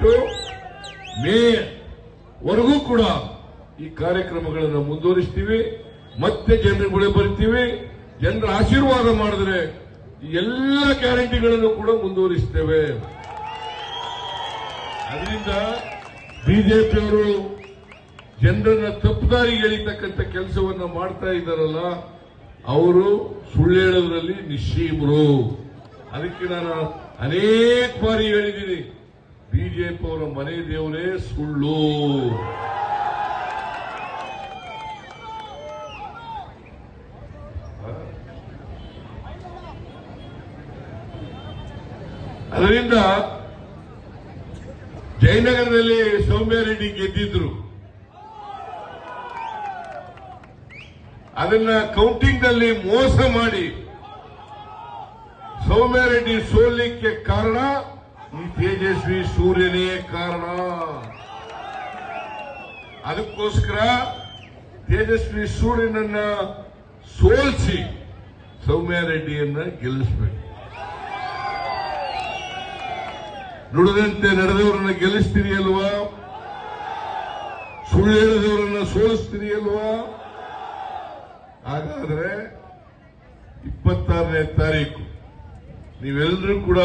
ಬಿಟ್ಟು ಮೇ ವರೆಗೂ ಕೂಡ ಈ ಕಾರ್ಯಕ್ರಮಗಳನ್ನು ಮುಂದುವರಿಸ್ತೀವಿ, ಮತ್ತೆ ಜನರ ಬಳಿ ಬರ್ತೀವಿ, ಜನರ ಆಶೀರ್ವಾದ ಮಾಡಿದ್ರೆ ಎಲ್ಲ ಗ್ಯಾರಂಟಿಗಳನ್ನು ಕೂಡ ಮುಂದುವರಿಸ್ತೇವೆ. ಅದರಿಂದ ಬಿಜೆಪಿಯವರು ಜನರನ್ನ ತಪ್ಪುದಾರಿಗೆ ಎಳಿತಕ್ಕಂಥ ಕೆಲಸವನ್ನ ಮಾಡ್ತಾ ಇದ್ದಾರಲ್ಲ, ಅವರು ಸುಳ್ಳು ಹೇಳೋದ್ರಲ್ಲಿ ನಿಶ್ಚೀಮರು ಅದಕ್ಕೆ ನಾನು ಅನೇಕ ಬಾರಿ ಹೇಳಿದ್ದೀನಿ. ಬಿಜೆಪಿ ಅವರ ಮನೆ ದೇವರೇ ಸುಳ್ಳು. ಅದರಿಂದ ಜಯನಗರದಲ್ಲಿ ಸೌಮ್ಯಾರೆಡ್ಡಿ ಗೆದ್ದಿದ್ರು. ಅದನ್ನ ಕೌಂಟಿಂಗ್ನಲ್ಲಿ ಮೋಸ ಮಾಡಿ ಸೌಮ್ಯಾರೆಡ್ಡಿ ಸೋಲಿಕ್ಕೆ ಕಾರಣ ಈ ತೇಜಸ್ವಿ ಸೂರ್ಯನೇ ಕಾರಣ. ಅದಕ್ಕೋಸ್ಕರ ತೇಜಸ್ವಿ ಸೂರ್ಯನನ್ನ ಸೋಲಿಸಿ ಸೌಮ್ಯ ರೆಡ್ಡಿಯನ್ನ ಗೆಲ್ಲಿಸಬೇಕು. ನುಡಿದಂತೆ ನಡೆದವರನ್ನ ಗೆಲ್ಲಿಸ್ತೀರಿ ಅಲ್ವಾ? ಸುಳ್ಳು ಸೋಲಿಸ್ತೀರಿ ಅಲ್ವಾ? ಹಾಗಾದ್ರೆ ಇಪ್ಪತ್ತಾರನೇ ತಾರೀಕು ನೀವೆಲ್ಲರೂ ಕೂಡ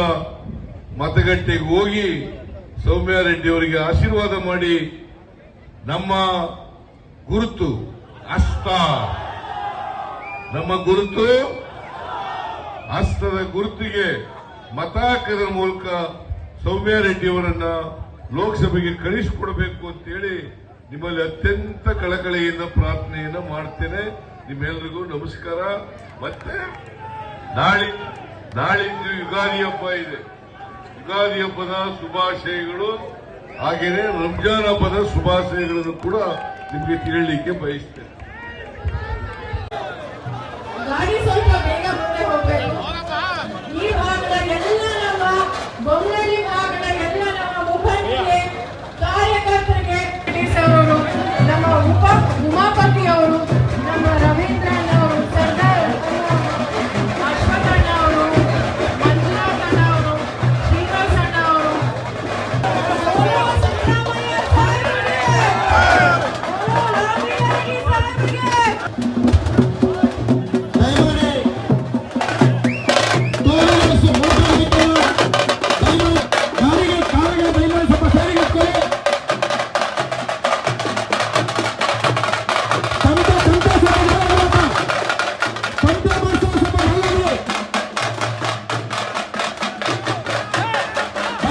ಮತಗಟ್ಟೆಗೆ ಹೋಗಿ ಸೌಮ್ಯ ರೆಡ್ಡಿ ಅವರಿಗೆ ಆಶೀರ್ವಾದ ಮಾಡಿ ನಮ್ಮ ಗುರುತು ಅಸ್ತ. ನಮ್ಮ ಗುರುತು ಅಸ್ತದ ಗುರುತಿಗೆ ಮತ ಹಾಕದ ಮೂಲಕ ಸೌಮ್ಯ ರೆಡ್ಡಿ ಅವರನ್ನ ಲೋಕಸಭೆಗೆ ಕಳಿಸಿಕೊಡಬೇಕು ಅಂತೇಳಿ ನಿಮ್ಮಲ್ಲಿ ಅತ್ಯಂತ ಕಳಕಳಿಯಿಂದ ಪ್ರಾರ್ಥನೆಯನ್ನ ಮಾಡ್ತೇನೆ. ನಿಮ್ಮೆಲ್ಲರಿಗೂ ನಮಸ್ಕಾರ. ಮತ್ತೆ ನಾಳೆ ನಾಳೆ ಯುಗಾದಿ ಹಬ್ಬ ಇದೆ. ಯುಗಾದಿ ಹಬ್ಬದ ಶುಭಾಶಯಗಳು ಹಾಗೆಯೇ ರಂಜಾನ್ ಹಬ್ಬದ ಶುಭಾಶಯಗಳನ್ನು ಕೂಡ ನಿಮಗೆ ತಿಳಿಯಲಿಕ್ಕೆ ಬಯಸ್ತೇನೆ.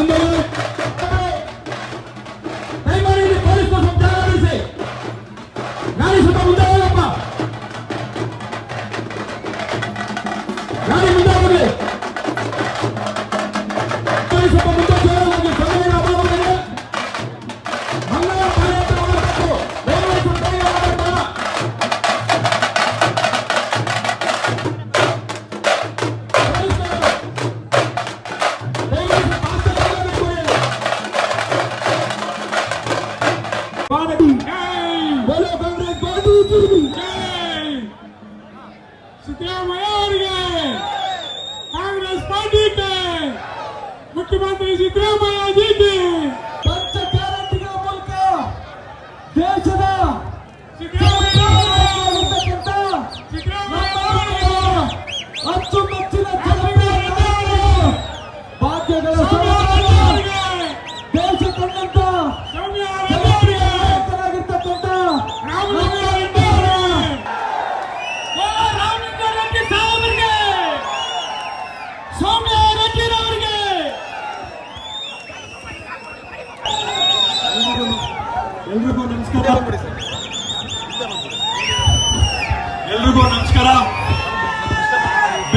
అందరూ టైమరీని పోలీస్ కోసం తయారీసి రాణి సుత ముందాగమ్మ రాణి ముందాగండి Woo!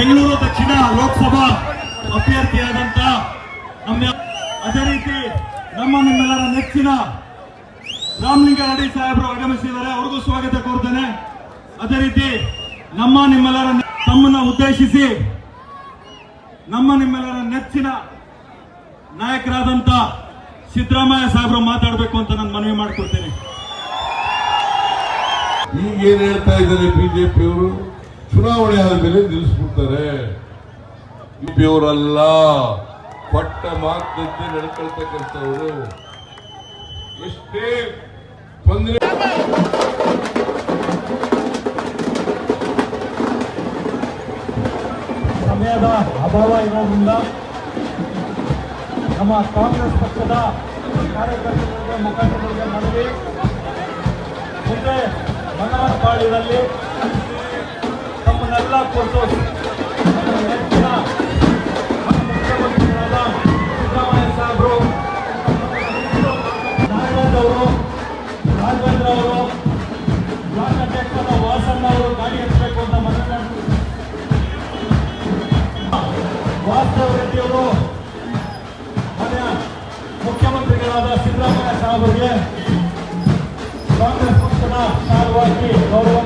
ಬೆಂಗಳೂರು ದಕ್ಷಿಣ ಲೋಕಸಭಾ ಅಭ್ಯರ್ಥಿಯಾದಂತ ನಮ್ಮ ಅದೇ ರೀತಿ ನಮ್ಮ ನಿಮ್ಮೆಲ್ಲರ ನೆಚ್ಚಿನ ರಾಮಲಿಂಗಾರೆಡ್ಡಿ ಸಾಹೇಬರು ಆಗಮಿಸಿದ್ದಾರೆ. ಅವ್ರಿಗೂ ಸ್ವಾಗತ ಕೋರ್ತೇನೆ. ಅದೇ ರೀತಿ ನಮ್ಮ ನಿಮ್ಮೆಲ್ಲರ ತಮ್ಮನ್ನ ಉದ್ದೇಶಿಸಿ ನಮ್ಮ ನಿಮ್ಮೆಲ್ಲರ ನೆಚ್ಚಿನ ನಾಯಕರಾದಂತ ಸಿದ್ದರಾಮಯ್ಯ ಸಾಹೇಬರು ಮಾತಾಡಬೇಕು ಅಂತ ನಾನು ಮನವಿ ಮಾಡ್ಕೊಳ್ತೇನೆ. ಈಗ ಏನ್ ಹೇಳ್ತಾ ಇದ್ದಾರೆ ಬಿಜೆಪಿ ಅವರು ಚುನಾವಣೆ ಆದ್ಮೇಲೆ ನಿಲ್ಲಿಸ್ಬಿಡ್ತಾರೆ. ಬಿಜೆಪಿಯವರಲ್ಲ ಕೊಟ್ಟ ಮಾತಿನಂತೆ ನಡ್ಕೊಳ್ತಕ್ಕಂಥವರು. ಎಷ್ಟೇ ತೊಂದರೆ ಸಮಯದ ಅಭಾವ ಇರೋದ್ರಿಂದ ನಮ್ಮ ಕಾಂಗ್ರೆಸ್ ಪಕ್ಷದ ಕಾರ್ಯಕರ್ತರಿಗೆ ಮುಖಂಡರಿಗೆ ಮನವಿ ಮುಂದೆ ಬಂಗಾರಪಾಳ್ಯದಲ್ಲಿ ತಮ್ಮನ್ನೆಲ್ಲ ನೆಚ್ಚಿನ ಮುಖ್ಯಮಂತ್ರಿಗಳಾದ ಸಿದ್ದರಾಮಯ್ಯ ಸಾಹೇಬರು ಅವರು ರಾಘವೇಂದ್ರ ಅವರು ಅಂತ ಮಾಡ್ತಿದ್ದಾರೆ ವಾಸ್ತವ ಮಾನ್ಯ ಮುಖ್ಯಮಂತ್ರಿಗಳಾದ ಸಿದ್ದರಾಮಯ್ಯ ಸಾಹೇಬರಿಗೆ ಕಾಂಗ್ರೆಸ್ ಪಕ್ಷದ ಕಾರ್ಯವಾಗಿ ಗೌರವವನ್ನು